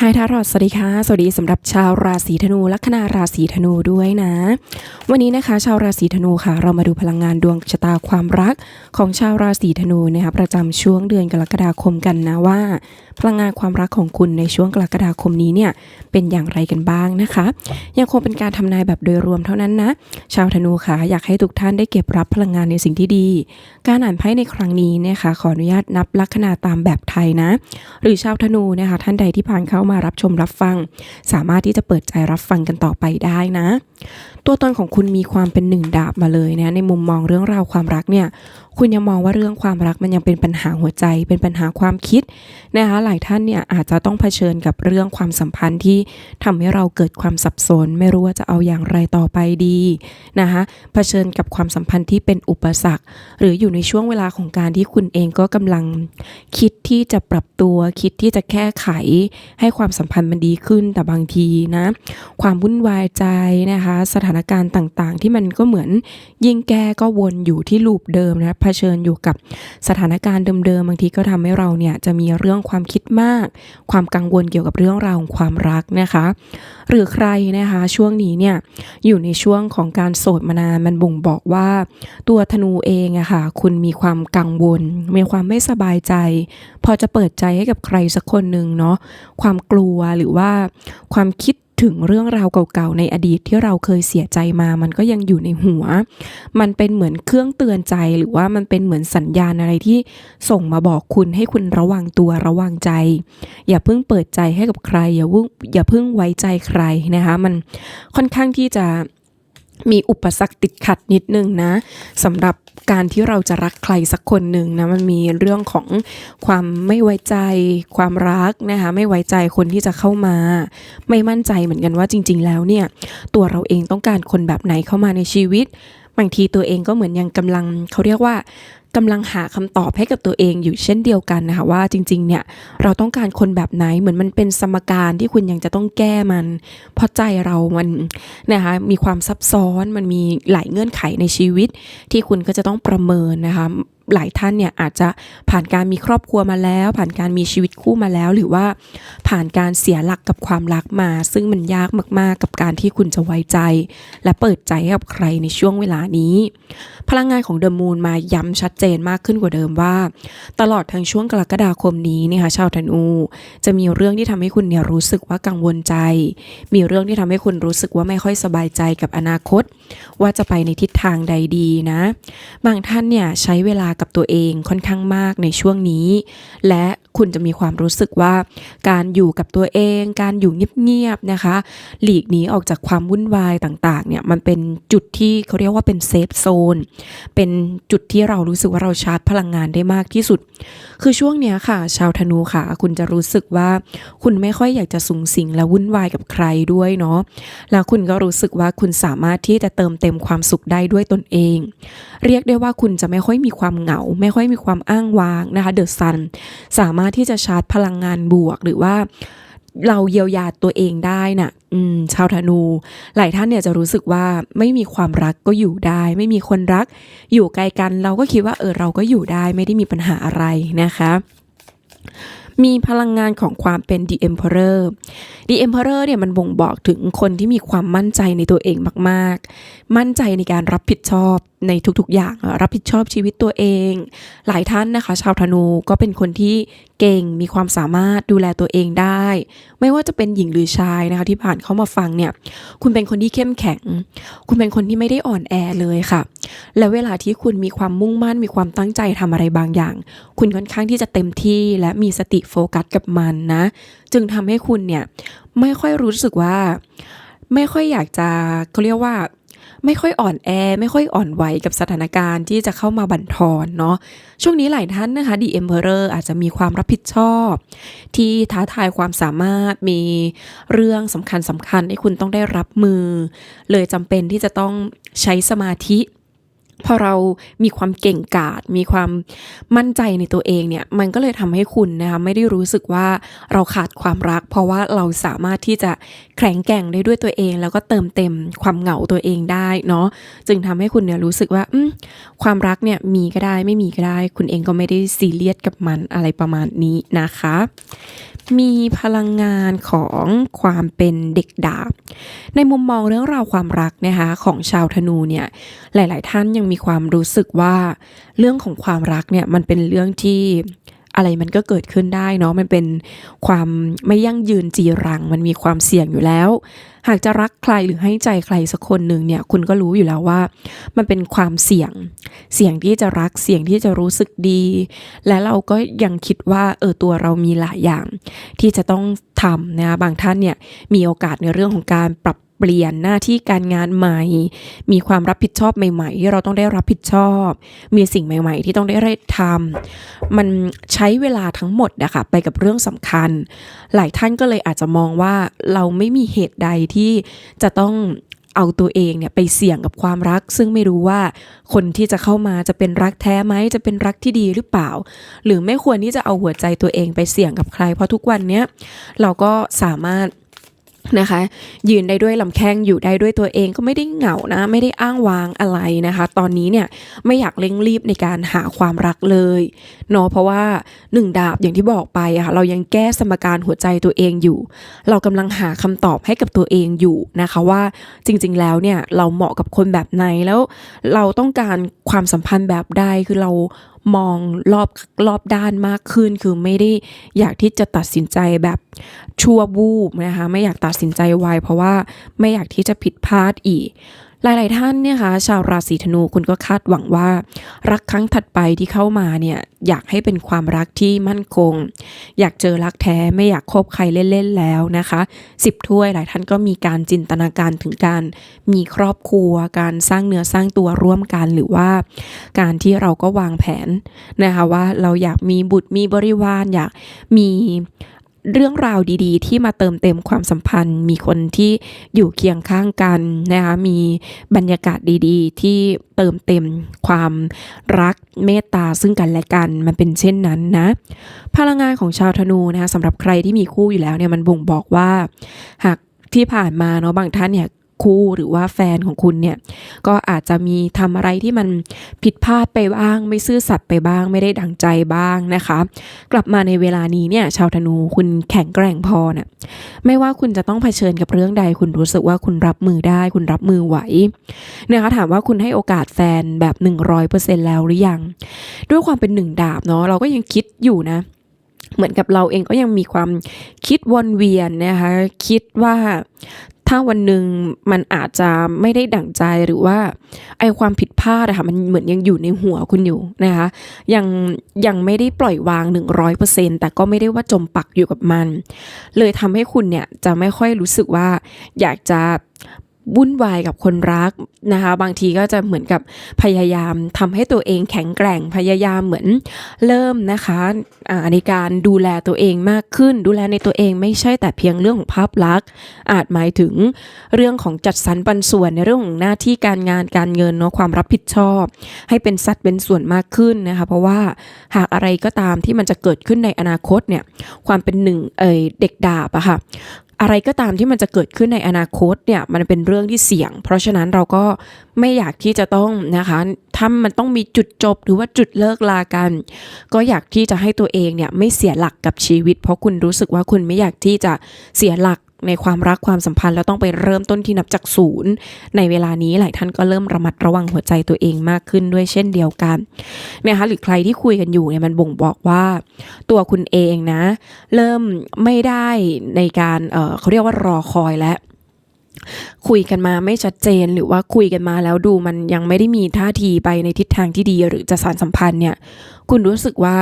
ไฮทารอดสวัสดีค่ะ สวัสดีสำหรับชาวราศีธนู ลัคนาราศีธนูด้วยนะ วันนี้นะคะ ชาวราศีธนูค่ะ เรามาดูพลังงานดวงชะตาความรักของชาวราศีธนูนะคะประจำช่วงเดือนกรกฎาคมกันนะว่า พลังงานความรักของคุณในช่วงกรกฎาคมนี้เนี่ยเป็นอย่างไรกันบ้างนะคะ ยังคงเป็นการทำนายแบบโดยรวมเท่านั้นนะ ชาวธนูค่ะอยากให้ทุกท่านได้เก็บรับพลังงานในสิ่งที่ดี การอ่านไพ่ในครั้งนี้นะคะขออนุญาตนับลัคนาตามแบบไทยนะ หรือชาวธนูนะคะท่านใดที่ผ่านเข้ามารับชมรับฟัง สามารถที่จะเปิดใจรับฟังกันต่อไปได้นะ ตัวตนของคุณมีความเป็นหนึ่งดาบมาเลยนะในมุมมองเรื่องราวความรักเนี่ยคุณยังมองว่าเรื่องความรักมันยังเป็นปัญหาหัวใจ เป็นปัญหาความคิดนะคะหลายท่านเนี่ยอาจจะต้องเผชิญกับเรื่องความสัมพันธ์ที่ทำให้เราเกิดความสับสน ไม่รู้ว่าจะเอาอย่างไรต่อไปดีนะคะเผชิญกับความสัมพันธ์ที่เป็นอุปสรรค หรืออยู่ในช่วงเวลาของการที่คุณเองก็กำลังคิดที่จะปรับตัว คิดที่จะแก้ไข ให้ความสัมพันธ์มันดีขึ้นแต่บางทีนะความวุ่นวายใจนะคะสถานการณ์ต่างๆ ที่มันก็เหมือนยิ่งแก้ก็วนอยู่ที่ลูปเดิมนะเผชิญอยู่กับสถานการณ์เดิมๆบางทีก็ทำให้เราเนี่ยจะมีเรื่องความคิดมาก ความกังวลเกี่ยวกับเรื่องราวของความรักนะคะ หรือใครนะคะช่วงนี้เนี่ยอยู่ในช่วงของการโสดมานานมันบ่งบอกว่าตัวธนูเองอะค่ะคุณมีความกังวล มีความไม่สบายใจ พอจะเปิดใจให้กับใครสักคนหนึ่งเนาะความกลัวหรือว่าความคิด ถึงเรื่องราวเก่าๆในอดีตที่เราเคยเสียใจมา มันก็ยังอยู่ในหัว มันเป็นเหมือนเครื่องเตือนใจหรือว่ามันเป็นเหมือนสัญญาณอะไรที่ส่งมาบอกคุณให้คุณระวังตัวระวังใจ อย่าเพิ่งเปิดใจให้กับใคร อย่าเพิ่งอย่าเพิ่งไว้ใจใครนะคะ มันค่อนข้างที่จะมีอุปสรรคติดขัดนิดนึงนะสำหรับ การที่เราจะรักใครสักคนหนึ่งนะมันมีเรื่องของความไม่ไว้ใจ ความรักนะคะไม่ไว้ใจคนที่จะเข้ามา ไม่มั่นใจเหมือนกันว่าจริง ๆ แล้วเนี่ยตัวเราเองต้องการคนแบบไหนเข้ามาในชีวิตบางทีตัวเองก็เหมือนยังกำลังเขาเรียกว่า กำลังหาคำตอบให้กับตัวเองอยู่เช่นเดียวกันนะคะว่าจริงๆเนี่ยเราต้องการคนแบบไหนเหมือนมันเป็นสมการที่คุณยังจะต้องแก้มัน เพราะใจเรามันนะคะมีความซับซ้อนมันมีหลายเงื่อนไขในชีวิตที่คุณก็จะต้องประเมินนะคะ หลายท่านเนี่ยอาจจะผ่านการมีครอบครัวมาแล้ว ผ่านการมีชีวิตคู่มาแล้ว หรือว่าผ่านการเสียหลักกับความรักมา ซึ่งมันยากมาก ๆ กับการที่คุณจะไว้ใจ และเปิดใจให้กับใครในช่วงเวลานี้ พลังงานของเดอะมูนมาย้ำชัดเจนมากขึ้นกว่าเดิมว่า ตลอดทั้งช่วงกรกฎาคมนี้นี่ยค่ะชาวธนู จะมีเรื่องที่ทำให้คุณเนี่ยรู้สึกว่ากังวลใจ มีเรื่องที่ทำให้คุณรู้สึกว่าไม่ค่อยสบายใจกับอนาคต ว่าจะไปในทิศทางใดดีนะ บางท่านเนี่ยใช้เวลากับตัวเองค่อนข้างมากในช่วงนี้ และคุณจะมีความรู้สึกว่า การอยู่กับตัวเอง การอยู่เงียบๆนะคะ หลีกหนีออกจากความวุ่นวายต่างๆเนี่ยมันเป็นจุดที่เขาเรียกว่าเป็นเซฟโซนเป็นจุดที่เรารู้สึกว่าเราชาร์จพลังงานได้มากที่สุด คือช่วงเนี้ยค่ะ ชาวธนูค่ะ คุณจะรู้สึกว่าคุณไม่ค่อยอยากจะสุงสิงและวุ่นวายกับใครด้วยเนาะแล้วคุณก็รู้สึกว่าคุณสามารถที่จะเติมเต็มความสุขได้ด้วยตนเอง เรียกได้ว่าคุณจะไม่ค่อยมีความเหงา ไม่ค่อยมีความอ้างว้างนะคะเดอะซันสามารถที่จะชาร์จพลังงานบวกหรือว่าเราเยียวยาตัวเองได้น่ะอืมชาวธนู หลายท่านเนี่ยจะรู้สึกว่าไม่มีความรักก็อยู่ได้ ไม่มีคนรัก อยู่ไกลกันเราก็คิดว่าเออเราก็อยู่ได้ไม่ได้มีปัญหาอะไรนะคะมีพลังงานของความเป็น The Emperor The Emperor เนี่ยมันบ่งบอกถึงคนที่มีความมั่นใจในตัวเองมาก ๆ มั่นใจในการรับผิดชอบในทุกๆ อย่างรับผิดชอบชีวิตตัวเอง หลายท่านนะคะ ชาวธนูก็เป็นคนที่เก่งมีความสามารถดูแลตัวเองได้ ไม่ว่าจะเป็นหญิงหรือชายนะคะ ที่ผ่านเข้ามาฟังเนี่ย คุณเป็นคนที่เข้มแข็ง คุณเป็นคนที่ไม่ได้อ่อนแอเลยค่ะ แล้วเวลาที่คุณมีความมุ่งมั่นมีความตั้งใจทำอะไรบางอย่าง คุณค่อนข้างที่จะเต็มที่และมีสติโฟกัสกับมันนะ จึงทำให้คุณเนี่ยไม่ค่อยรู้สึกว่า ไม่ค่อยอยากจะเขาเรียกว่า ไม่ค่อยอ่อนแอ ไม่ค่อยอ่อนไหวกับสถานการณ์ที่จะเข้ามาบั่นทอนเนาะช่วงนี้หลายท่านนะคะดีเอ็มเพอร์อาจจะมีความรับผิดชอบ ที่ท้าทายความสามารถมีเรื่องสำคัญสำคัญให้คุณต้องได้รับมือ เลยจำเป็นที่จะต้องใช้สมาธิ พอเรามีความเก่งกาจมีความมั่นใจในตัวเองเนี่ย มันก็เลยทำให้คุณนะคะไม่ได้รู้สึกว่าเราขาดความรัก เพราะว่าเราสามารถที่จะแข็งแกร่งได้ด้วยตัวเอง แล้วก็เติมเต็มความเหงาตัวเองได้เนาะจึงทำให้คุณเนี่ยรู้สึกว่าอความรักเนี่ยมีก็ได้ไม่มีก็ได้ คุณเองก็ไม่ได้ซีเรียสกับมันอะไรประมาณนี้นะคะ มีพลังงานของความเป็นเด็กดาบในมุมมองเรื่องราวความรักนะคะของชาวธนูเนี่ยหลาย ๆ ท่านยังมีความรู้สึกว่าเรื่องของความรักเนี่ยมันเป็นเรื่องที่อะไรมันก็เกิดขึ้นได้เนาะมันเป็นความไม่ยั่งยืนจีรัง มันมีความเสี่ยงอยู่แล้ว หากจะรักใครหรือให้ใจใครสักคนหนึ่งเนี่ยคุณก็รู้อยู่แล้วว่า มันเป็นความเสี่ยง เสี่ยงที่จะรักเสี่ยงที่จะรู้สึกดี และเราก็ยังคิดว่าเออตัวเรามีหลายอย่าง ที่จะต้องทำนะบางท่านเนี่ยมีโอกาสในเรื่องของการปรับ เปลี่ยนหน้าที่การงานใหม่ มีความรับผิดชอบใหม่ๆ ที่เราต้องได้รับผิดชอบ มีสิ่งใหม่ ๆ ที่ต้องได้ทำมันใช้เวลาทั้งหมดนะคะไปกับเรื่องสำคัญ หลายท่านก็เลยอาจจะมองว่าเราไม่มีเหตุใดที่จะต้องเอาตัวเองเนี่ยไปเสี่ยงกับความรัก ซึ่งไม่รู้ว่าคนที่จะเข้ามาจะเป็นรักแท้ไหมจะเป็นรักที่ดีหรือเปล่า หรือไม่ควรที่จะเอาหัวใจตัวเองไปเสี่ยงกับใคร เพราะทุกวันเนี้ยเราก็สามารถ นะคะ ยืนได้ด้วยลำแข้งอยู่ได้ด้วยตัวเองก็ไม่ได้เหงานะ ไม่ได้อ้างวางอะไรนะคะ ตอนนี้เนี่ยไม่อยากเร่งรีบในการหาความรักเลยเนาะเพราะว่าหนึ่งดาบอย่างที่บอกไปอะค่ะเรายังแก้สมการหัวใจตัวเองอยู่ เรากำลังหาคำตอบให้กับตัวเองอยู่นะคะว่าจริงๆแล้วเนี่ยเราเหมาะกับคนแบบไหนแล้ว เราต้องการความสัมพันธ์แบบใดคือเรา มองรอบรอบด้านมากขึ้น คือไม่ได้อยากที่จะตัดสินใจแบบชั่ววูบนะคะ ไม่อยากตัดสินใจไวเพราะว่าไม่อยากที่จะผิดพลาดอีก หลาย ๆ ท่านเนี่ยคะชาวราศีธนูคุณก็คาดหวังว่า รักครั้งถัดไปที่เข้ามาเนี่ยอยากให้เป็นความรักที่มั่นคง อยากเจอรักแท้ไม่อยากคบใครเล่น ๆ แล้วนะคะสิบถ้วยหลายท่านก็มีการจินตนาการถึงการมีครอบครัว การสร้างเนื้อสร้างตัวร่วมกันหรือว่า การที่เราก็วางแผนนะคะว่าเราอยากมีบุตรมีบริวารอยากมี เรื่องราวดีๆ ที่มาเติมเต็มความสัมพันธ์ มีคนที่อยู่เคียงข้างกันนะคะมีบรรยากาศดีๆ ที่เติมเต็มความรักเมตตาซึ่งกันและกันมันเป็นเช่นนั้นนะ พลังงานของชาวธนูนะคะสำหรับใครที่มีคู่อยู่แล้วเนี่ยมันบ่งบอกว่า หากที่ผ่านมาเนาะบางท่านเนี่ย คู่หรือว่าแฟนของคุณเนี่ยก็อาจจะมีทำอะไรที่มันผิดพลาดไปบ้าง ไม่ซื่อสัตย์ไปบ้าง ไม่ได้ดังใจบ้างนะคะ กลับมาในเวลานี้เนี่ยชาวธนูคุณแข็งแกร่งพอนะ่ะไม่ว่าคุณจะต้องเผชิญกับเรื่องใด คุณรู้สึกว่าคุณรับมือได้ คุณรับมือไหวนะคะถามว่าคุณให้โอกาสแฟนแบบ 100%แล้วหรือยัง ด้วยความเป็นหนึ่งดาบเนาะเราก็ยังคิดอยู่นะเหมือนกับเราเองก็ยังมีความคิดวนเวียนนะคะคิดว่า ถ้าวันหนึ่งมันอาจจะไม่ได้ดั่งใจหรือว่าไอความผิดพลาดอะค่ะมันเหมือนยังอยู่ในหัวคุณอยู่นะคะยังยังไม่ได้ปล่อยวาง 100%แต่ก็ไม่ได้ว่าจมปักอยู่กับมัน เลยทำให้คุณเนี่ยจะไม่ค่อยรู้สึกว่าอยากจะ วุ่นวายกับคนรักนะคะ บางทีก็จะเหมือนกับพยายามทำให้ตัวเองแข็งแกร่งพยายามเหมือนเริ่มนะคะในการดูแลตัวเองมากขึ้น ดูแลในตัวเองไม่ใช่แต่เพียงเรื่องของภาพลักษณ์ อาจหมายถึงเรื่องของจัดสรรปันส่วนในเรื่องของหน้าที่การงานการเงินเนาะความรับผิดชอบ ให้เป็นสัดเป็นส่วนมากขึ้นนะคะเพราะว่าหากอะไรก็ตามที่มันจะเกิดขึ้นในอนาคตเนี่ยความเป็นหนึ่งเอเด็กดาบอะค่ะ อะไรก็ตามที่มันจะเกิดขึ้นในอนาคตเนี่ยมันเป็นเรื่องที่เสี่ยง เพราะฉะนั้นเราก็ไม่อยากที่จะต้องนะคะถ้ามันต้องมีจุดจบหรือว่าจุดเลิกลากัน ก็อยากที่จะให้ตัวเองเนี่ยไม่เสียหลักกับชีวิต เพราะคุณรู้สึกว่าคุณไม่อยากที่จะเสียหลัก ในความรักความสัมพันธ์แล้วต้องไปเริ่มต้นที่นับจากศูนย์ในเวลานี้หลายท่านก็เริ่มระมัดระวังหัวใจตัวเองมากขึ้นด้วยเช่นเดียวกันนะคะหรือใครที่คุยกันอยู่เนี่ยมันบ่งบอกว่า ตัวคุณเองนะ เริ่มไม่ได้ในการเเขาเรียกว่ารอคอยและคุยกันมาไม่ชัดเจนหรือว่าคุยกันมาแล้วดูมันยังไม่ได้มีท่าทีไปในทิศทางที่ดีหรือจะสารสัมพันธ์เนี่ย คุณรู้สึกว่า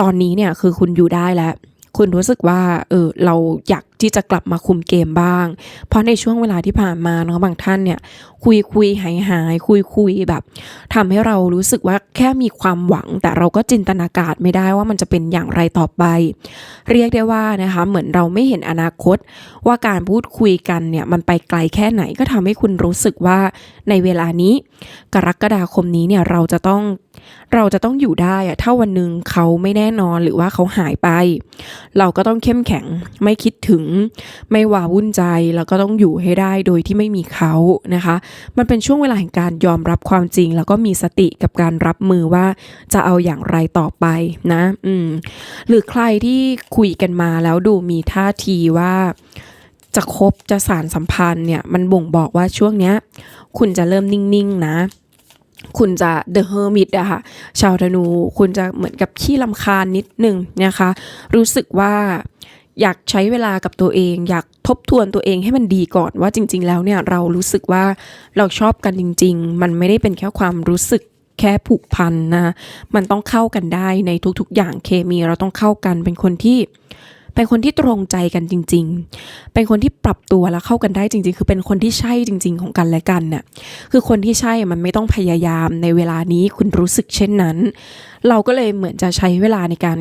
ตอนนี้เนี่ยคือคุณอยู่ได้แล้ว คุณรู้สึกว่าเออเราอยาก ที่จะกลับมาคุมเกมบ้าง เพราะในช่วงเวลาที่ผ่านมาเนาะบางท่านเนี่ยคุยคุยหายหายคุยคุยแบบทำให้เรารู้สึกว่าแค่มีความหวัง แต่เราก็จินตนาการไม่ได้ว่ามันจะเป็นอย่างไรต่อไป เรียกได้ว่านะคะเหมือนเราไม่เห็นอนาคต ว่าการพูดคุยกันเนี่ยมันไปไกลแค่ไหนก็ทำให้คุณรู้สึกว่าในเวลานี้ กรกฎาคมนี้เนี่ยเราจะต้องเราจะต้องอยู่ได้อะถ้าวันหนึ่งเขาไม่แน่นอนหรือว่าเขาหายไป เราก็ต้องเข้มแข็งไม่คิดถึงไม่วาวุ่นใจแล้วก็ต้องอยู่ให้ได้โดยที่ไม่มีเขานะคะ มันเป็นช่วงเวลาแห่งการยอมรับความจริง แล้วก็มีสติกับการรับมือว่าจะเอาอย่างไรต่อไปนะอืมหรือใครที่คุยกันมาแล้วดูมีท่าทีว่าจะคบจะสารสัมพันธ์เนี่ยมันบ่งบอกว่าช่วงเนี้ย คุณจะเริ่มนิ่งๆนะคุณจะ the hermit อะค่ะชาวธนู คุณจะเหมือนกับขี้ลำคาญนิดหนึ่งนะคะ รู้สึกว่า อยากใช้เวลากับตัวเอง อยากทบทวนตัวเองให้มันดีก่อนว่าจริง ๆ แล้วเนี่ยเรารู้สึกว่าเราชอบกันจริง ๆ มันไม่ได้เป็นแค่ความรู้สึกแค่ผูกพันนะ มันต้องเข้ากันได้ในทุกๆ อย่างเคมีเราต้องเข้ากันเป็นคนที่เป็นคนที่ตรงใจกันจริง ๆ เป็นคนที่ปรับตัวแล้วเข้ากันได้จริง ๆ คือเป็นคนที่ใช่จริง ๆ ของกันและกันเนี่ยคือคนที่ใช่มันไม่ต้องพยายามในเวลานี้คุณรู้สึกเช่นนั้น เราก็เลยเหมือนจะใช้เวลาในการ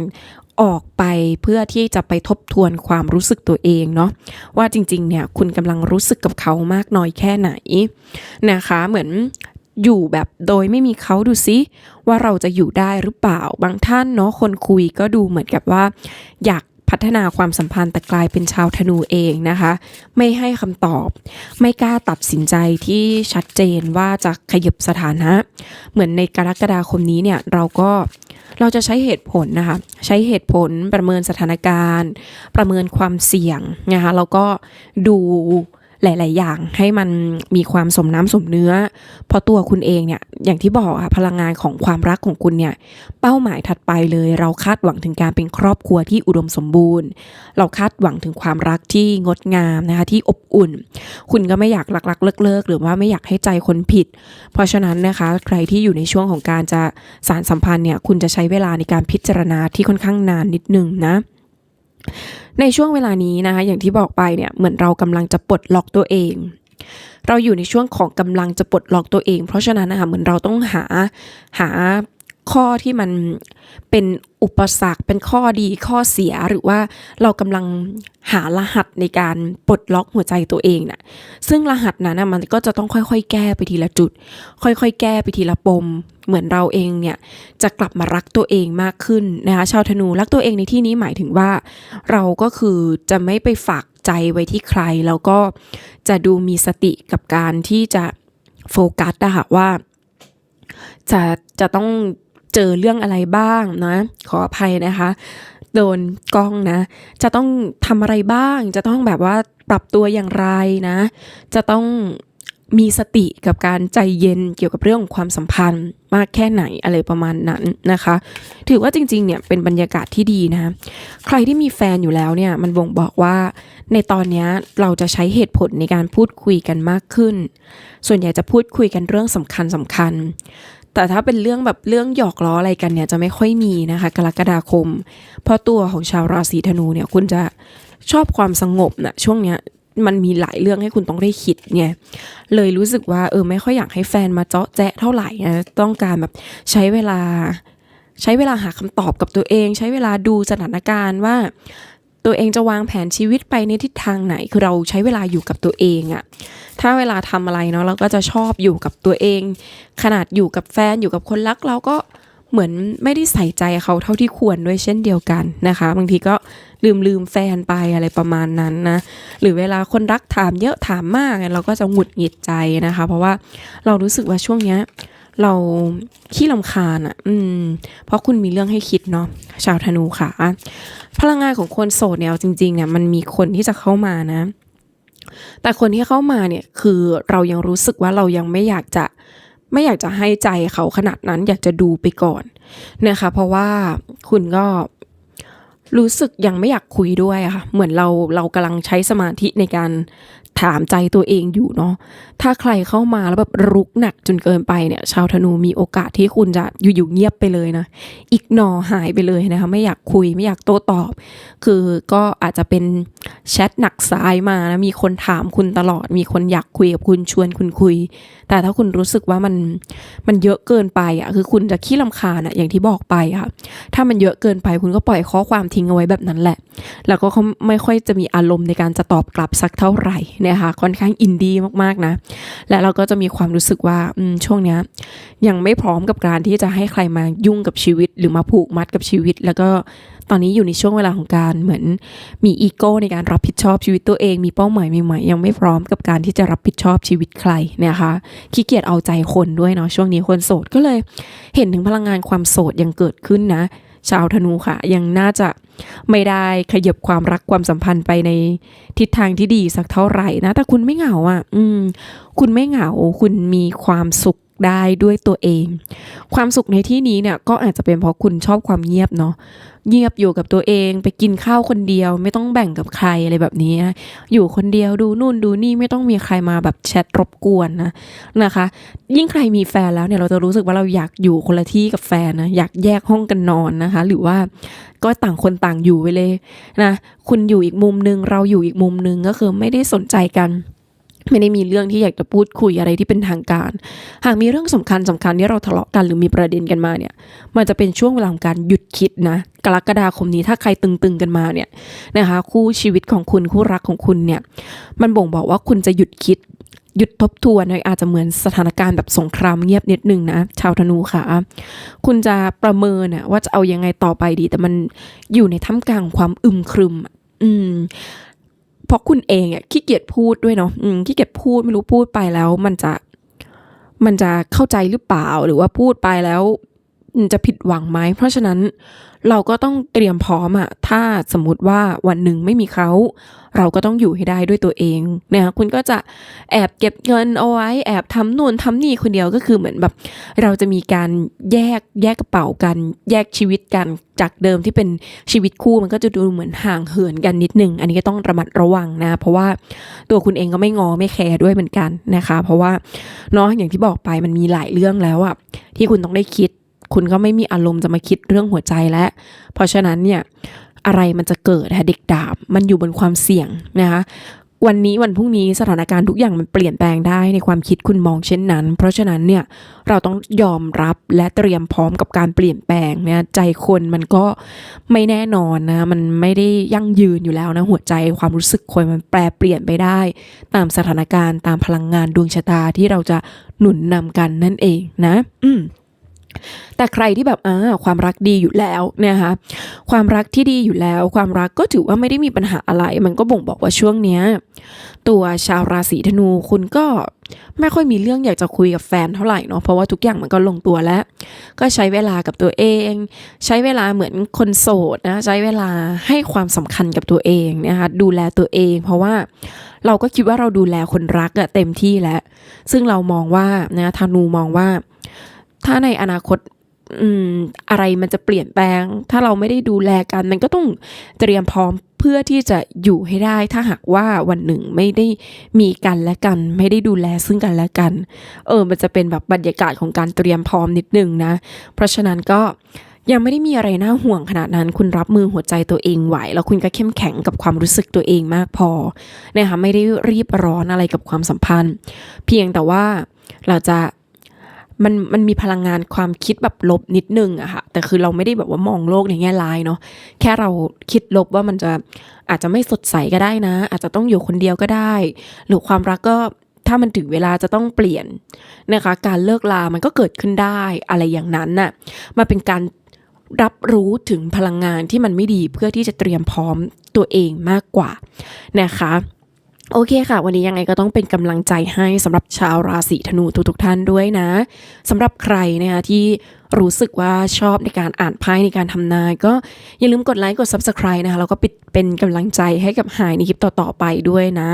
ออกไปเพื่อที่จะไปทบทวนความรู้สึกตัวเองเนาะว่าจริงๆเนี่ยคุณกำลังรู้สึกกับเขามากน้อยแค่ไหนนะคะเหมือนอยู่แบบโดยไม่มีเขาดูซิว่าเราจะอยู่ได้หรือเปล่าบางท่านเนาะคนคุยก็ดูเหมือนกับว่า อยากพัฒนาความสัมพันธ์แต่กลายเป็นชาวธนูเองนะคะ ไม่ให้คำตอบ ไม่กล้าตัดสินใจที่ชัดเจนว่าจะขยับสถานะ เหมือนในกรกฎาคมนี้เนี่ยเราก็ เราจะใช้เหตุผลนะคะ ใช้เหตุผลประเมินสถานการณ์ ประเมินความเสี่ยงนะคะแล้วก็ดู หลาย ๆ อย่างให้มันมีความสมน้ำสมเนื้อ เพราะตัวคุณเองเนี่ยอย่างที่บอกอะพลังงานของความรักของคุณเนี่ยเป้าหมายถัดไปเลย เราคาดหวังถึงการเป็นครอบครัวที่อุดมสมบูรณ์ เราคาดหวังถึงความรักที่งดงามนะคะที่อบอุ่น คุณก็ไม่อยากรักรักเลิกเลิกหรือว่าไม่อยากให้ใจคนผิด เพราะฉะนั้นนะคะใครที่อยู่ในช่วงของการจะสารสัมพันธ์เนี่ยคุณจะใช้เวลาในการพิจารณาที่ค่อนข้างนานนิดนึงนะ ในช่วงเวลานี้นะคะอย่างที่บอกไปเนี่ยเหมือนเรากำลังจะปลดล็อกตัวเอง เราอยู่ในช่วงของกำลังจะปลดล็อกตัวเอง เพราะฉะนั้นนะคะเหมือนเราต้องหาหา ข้อที่มันเป็นอุปสรรค เป็นข้อดีข้อเสียหรือว่าเรากำลังหารหัสในการปลดล็อกหัวใจตัวเองน่ะซึ่งรหัสนั้นนะมันก็จะต้องค่อยๆ แก้ไปทีละจุด ค่อยๆ แก้ไปทีละปม เหมือนเราเองเนี่ยจะกลับมารักตัวเองมากขึ้นนะคะชาวธนูรักตัวเองในที่นี้หมายถึงว่า เราก็คือจะไม่ไปฝากใจไว้ที่ใคร แล้วก็จะดูมีสติกับการที่จะโฟกัสนะคะว่าจะจะต้อง เจอเรื่องอะไรบ้างนะ ขออภัยนะคะ โดนกล้องนะ จะต้องทำอะไรบ้าง จะต้องแบบว่าปรับตัวอย่างไรนะ จะต้องมีสติกับการใจเย็นเกี่ยวกับเรื่องของความสัมพันธ์มากแค่ไหนอะไรประมาณนั้นนะคะ ถือว่าจริงๆเนี่ยเป็นบรรยากาศที่ดีนะใครที่มีแฟนอยู่แล้วเนี่ยมันบ่งบอกว่าในตอนนี้เราจะใช้เหตุผลในการพูดคุยกันมากขึ้น ส่วนใหญ่จะพูดคุยกันเรื่องสำคัญสำคัญ แต่ถ้าเป็นเรื่องแบบเรื่องหยอกล้ออะไรกันเนี่ยจะไม่ค่อยมีนะคะ กรกฎาคม เพราะตัวของชาวราศีธนูเนี่ยคุณจะชอบความสงบนะช่วงเนี้ยมันมีหลายเรื่องให้คุณต้องได้คิดไงเลยรู้สึกว่าเออไม่ค่อยอยากให้แฟนมาเจาะแจ๊ะเท่าไหร่นะต้องการแบบใช้เวลา ใช้เวลาหาคำตอบกับตัวเอง ใช้เวลาดูสถานการณ์ว่า ตัวเองจะวางแผนชีวิตไปในทิศทางไหน คือเราใช้เวลาอยู่กับตัวเองอะถ้าเวลาทำอะไรเนาะเราก็จะชอบอยู่กับตัวเอง ขนาดอยู่กับแฟนอยู่กับคนรักเราก็เหมือนไม่ได้ใส่ใจเขาเท่าที่ควรด้วยเช่นเดียวกันนะคะ บางทีก็ลืมลืมแฟนไปอะไรประมาณนั้นนะ หรือเวลาคนรักถามเยอะถามมากเราก็จะหงุดหงิดใจนะคะ เพราะว่าเรารู้สึกว่าช่วงเนี้ย เราขี้ลำคาญอะ อืม เพราะคุณมีเรื่องให้คิดเนาะ ชาวธนูค่ะ พลังงานของคนโสดเนี่ยจริงๆเนี่ยมันมีคนที่จะเข้ามานะ แต่คนที่เข้ามาเนี่ยคือเรายังรู้สึกว่าเรายังไม่อยากจะไม่อยากจะให้ใจเขาขนาดนั้น อยากจะดูไปก่อนนะคะ เพราะว่าคุณก็รู้สึกยังไม่อยากคุยด้วยอะค่ะ เหมือนเราเรากำลังใช้สมาธิในการ ถามใจตัวเองอยู่เนาะถ้าใครเข้ามาแล้วแบบรุกหนักจนเกินไปเนี่ย ชาวธนูมีโอกาสที่คุณจะอยู่ๆเงียบไปเลยนะอีกนอหายไปเลยนะคะ ไม่อยากคุยไม่อยากโต้ตอบ คือก็อาจจะเป็นแชทหนักสายมานะมีคนถามคุณตลอด มีคนอยากคุยกับคุณชวนคุณคุย แต่ถ้าคุณรู้สึกว่ามันมันเยอะเกินไปอะคือคุณจะขี้ลำคาญอะอย่างที่บอกไปค่ะถ้ามันเยอะเกินไปคุณก็ปล่อยข้อความทิ้งเอาไว้แบบนั้นแหละ แล้วก็เขาไม่ค่อยจะมีอารมณ์ในการจะตอบกลับสักเท่าไหร่นะคะค่อนข้างอินดี้มากๆนะ และเราก็จะมีความรู้สึกว่าช่วงเนี้ยยังไม่พร้อมกับการที่จะให้ใครมายุ่งกับชีวิตหรือมาผูกมัดกับชีวิตแล้วก็ ตอนนี้อยู่ในช่วงเวลาของการเหมือนมีอีโก้ในการรับผิดชอบชีวิตตัวเอง มีเป้าหมายใหม่ๆ ยังไม่พร้อมกับการที่จะรับผิดชอบชีวิตใครนะคะขี้เกียจเอาใจคนด้วยเนาะช่วงนี้คนโสดก็เลยเห็นถึงพลังงานความโสดยังเกิดขึ้นนะ ชาวธนูค่ะ ยังน่าจะไม่ได้ขยับความรักความสัมพันธ์ไปในทิศทางที่ดีสักเท่าไหร่นะ แต่คุณไม่เหงาอะ อืม คุณไม่เหงา คุณมีความสุข ได้ด้วยตัวเอง ความสุขในที่นี้เนี่ยก็อาจจะเป็นเพราะคุณชอบความเงียบเนาะเงียบอยู่กับตัวเองไปกินข้าวคนเดียว ไม่ต้องแบ่งกับใครอะไรแบบนี้นะอยู่คนเดียวดูนู่นดูนี่ไม่ต้องมีใครมาแบบแชทรบกวนนะนะคะ ยิ่งใครมีแฟนแล้วเนี่ยเราจะรู้สึกว่าเราอยากอยู่คนละที่กับแฟนนะอยากแยกห้องกันนอนนะคะ หรือว่าก็ต่างคนต่างอยู่ไปเลยนะคุณอยู่อีกมุมนึงเราอยู่อีกมุมนึงก็คือไม่ได้สนใจกัน ไม่ได้มีเรื่องที่อยากจะพูดคุยอะไรที่เป็นทางการ หากมีเรื่องสำคัญสำคัญที่เราทะเลาะกันหรือมีประเด็นกันมาเนี่ย มันจะเป็นช่วงเวลาของการหยุดคิดนะ กรกฎาคมนี้ถ้าใครตึงๆกันมาเนี่ยนะคะ คู่ชีวิตของคุณคู่รักของคุณเนี่ย มันบ่งบอกว่าคุณจะหยุดคิด หยุดทบทวนอาจจะเหมือนสถานการณ์แบบสงครามเงียบนิดนึงนะชาวธนูค่ะ คุณจะประเมินว่าจะเอายังไงต่อไปดี แต่มันอยู่ในท่ามกลางความอึมครึม อืม เพราะคุณเองอะขี้เกียจพูดด้วยเนาะอืมขี้เกียจพูดไม่รู้พูดไปแล้ว มันจะมันจะเข้าใจหรือเปล่าหรือว่าพูดไปแล้ว จะผิดหวังไหม เพราะฉะนั้นเราก็ต้องเตรียมพร้อมอะถ้าสมมติว่าวันหนึ่งไม่มีเขา เราก็ต้องอยู่ให้ได้ด้วยตัวเองนะคะคุณก็จะแอบเก็บเงินเอาไว้ แอบทำนู่นทำนี่คนเดียวก็คือเหมือนแบบ เราจะมีการแยกแยกกระเป๋ากัน แยกชีวิตกันจากเดิมที่เป็นชีวิตคู่มันก็จะดูเหมือนห่างเหินกันนิดนึง อันนี้ก็ต้องระมัดระวังนะ เพราะว่าตัวคุณเองก็ไม่งอไม่แคร์ด้วยเหมือนกันนะคะ เพราะว่าเนาะอย่างที่บอกไปมันมีหลายเรื่องแล้วอะที่คุณต้องได้คิด คุณก็ไม่มีอารมณ์จะมาคิดเรื่องหัวใจแล้ว เพราะฉะนั้นเนี่ยอะไรมันจะเกิดนะคะเด็กดาบมันอยู่บนความเสี่ยงนะคะวันนี้วันพรุ่งนี้สถานการณ์ทุกอย่างมันเปลี่ยนแปลงได้ในความคิดคุณมองเช่นนั้น เพราะฉะนั้นเนี่ยเราต้องยอมรับและเตรียมพร้อมกับการเปลี่ยนแปลงเนี่ยใจคนมันก็ไม่แน่นอนนะมันไม่ได้ยั่งยืนอยู่แล้วนะหัวใจความรู้สึกคนมันแปรเปลี่ยนไปได้ ตามสถานการณ์ตามพลังงานดวงชะตาที่เราจะหนุนนำกันนั่นเองนะ อืม แต่ใครที่แบบอ่าความรักดีอยู่แล้วเนี่ยนะคะความรักที่ดีอยู่แล้ว ความรักก็ถือว่าไม่ได้มีปัญหาอะไร มันก็บ่งบอกว่าช่วงเนี้ยตัวชาวราศีธนูคุณก็ไม่ค่อยมีเรื่องอยากจะคุยกับแฟนเท่าไหร่เนาะเพราะว่าทุกอย่างมันก็ลงตัวแล้ว ก็ใช้เวลากับตัวเอง ใช้เวลาเหมือนคนโสดนะใช้เวลาให้ความสำคัญกับตัวเองนะคะดูแลตัวเอง เพราะว่าเราก็คิดว่าเราดูแลคนรักอะเต็มที่แล้ว ซึ่งเรามองว่านะธนูมองว่า ถ้าในอนาคตอืมอะไรมันจะเปลี่ยนแปลง ถ้าเราไม่ได้ดูแลกัน มันก็ต้องเตรียมพร้อมเพื่อที่จะอยู่ให้ได้ ถ้าหากว่าวันหนึ่งไม่ได้มีกันและกัน ไม่ได้ดูแลซึ่งกันและกัน เออ มันจะเป็นแบบบรรยากาศของการเตรียมพร้อมนิดนึงนะ เพราะฉะนั้นก็ยังไม่ได้มีอะไรน่าห่วงขนาดนั้น คุณรับมือหัวใจตัวเองไหว แล้วคุณก็เข้มแข็งกับความรู้สึกตัวเองมากพอนะคะไม่ได้รีบร้อนอะไรกับความสัมพันธ์ เพียงแต่ว่าเราจะ มันมันมีพลังงานความคิดแบบลบนิดนึงอะค่ะ แต่คือเราไม่ได้แบบว่ามองโลกในแง่ร้ายเนาะ แค่เราคิดลบว่ามันจะอาจจะไม่สดใสก็ได้นะ อาจจะต้องอยู่คนเดียวก็ได้ หรือความรักก็ถ้ามันถึงเวลาจะต้องเปลี่ยนนะคะ การเลิกลา มันก็เกิดขึ้นได้อะไรอย่างนั้นน่ะ มันเป็นการรับรู้ถึงพลังงานที่มันไม่ดีเพื่อที่จะเตรียมพร้อมตัวเองมากกว่านะคะ โอเคค่ะ วันนี้ยังไงก็ต้องเป็นกำลังใจให้สำหรับชาวราศีธนูทุกๆท่านด้วยนะสำหรับใครนะคะที่ รู้สึกว่าชอบในการอ่านไพ่ในการทำนาย ก็อย่าลืมกดไลค์กด Subscribe นะคะแล้วก็ปิดเป็นกำลังใจให้กับหายในคลิปต่อๆไปด้วยนะ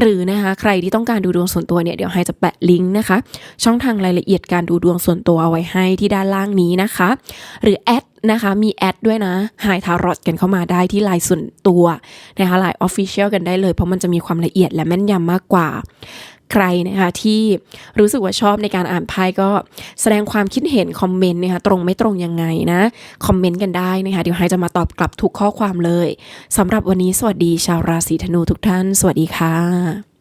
หรือนะคะใครที่ต้องการดูดวงส่วนตัวเนี่ยเดี๋ยวไฮจะแปะลิงก์นะคะ ช่องทางรายละเอียดการดูดวงส่วนตัวเอาไว้ให้ที่ด้านล่างนี้นะคะ หรือแอดนะคะมีแอดด้วยนะไฮทารอตกันเข้ามาได้ที่ไลน์ส่วนตัวนะคะไลน์ออฟฟิเชียลกันได้เลย เพราะมันจะมีความละเอียดและแม่นยำมากกว่า ใครนะคะที่รู้สึกว่าชอบในการอ่านไพ่ก็แสดงความคิดเห็นคอมเมนต์นะคะตรงไม่ตรงยังไงนะคอมเมนต์กันได้นะคะเดี๋ยวไฮจะมาตอบกลับทุกข้อความเลยสำหรับวันนี้สวัสดีชาวราศีธนูทุกท่าน สวัสดีค่ะ